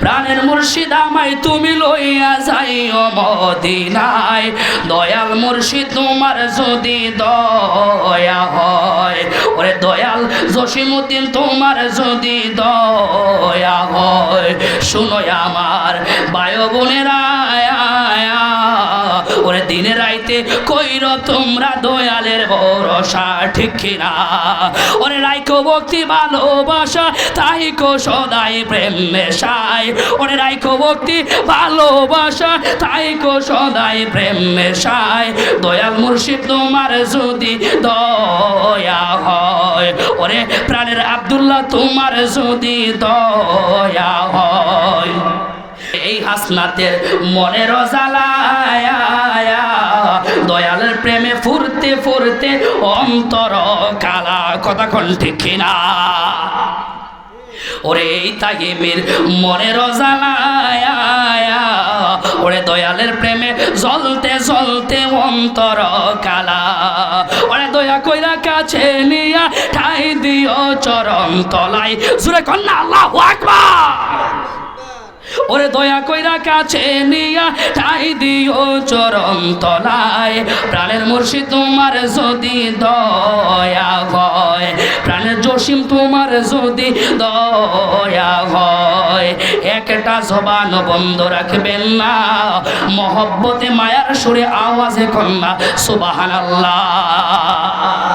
প্রাণের মুর্শিদ আমায় তুমি লইয়া যাইও মদিনায়। দয়াল মুর্শিদ তোমার যদি দয়া হয়, ওরে দয়াল জসিমুদ্দিন তোমার যদি দয়া হয়। শুনো আমার বায়ু বোনেরা দিনে কইর তোমরা দয়ালের ভরসা, ঠিক কিনা? ওরে রাইকো ভক্তি ভালোবাসা, তাই কো সদাই প্রেম মেশাই ওরে রাইকো ভক্তি ভালোবাসা, তাই কো সদাই প্রেম মেশাই দয়াল মুর্শিদ, তোমার যদি দয়া হয়, ওরে প্রাণের আব্দুল্লাহ, তোমার যদি দয়া হয়। এই হাসনাতের মনের জ্বালায়া ফুরতে ফুরতে অন্তর কালা কথা কন ঠিক না। ওরে তাগিমের মনের জ্বালায়া ওরে দয়ালের প্রেমে জ্বলতে জ্বলতে অন্তর কালা। ওরে দয়া কইরা কাছে নিয়া ঠাই দিও চরম তলাই জুড়ে কন্যা, আল্লাহ আকবার। ওরে দয়া কইরা কাছে নিয়া ঠাই দিও চরম তলায়। প্রাণের মুর্শিদ তোমার যদি দয়া হয়, প্রাণের জসিম তোমার যদি দয়া হয়। একটা জবান বন্ধ রাখবেন না, মহব্বতে মায়ার সুরে আওয়াজে কন্যা সুবাহান আল্লাহ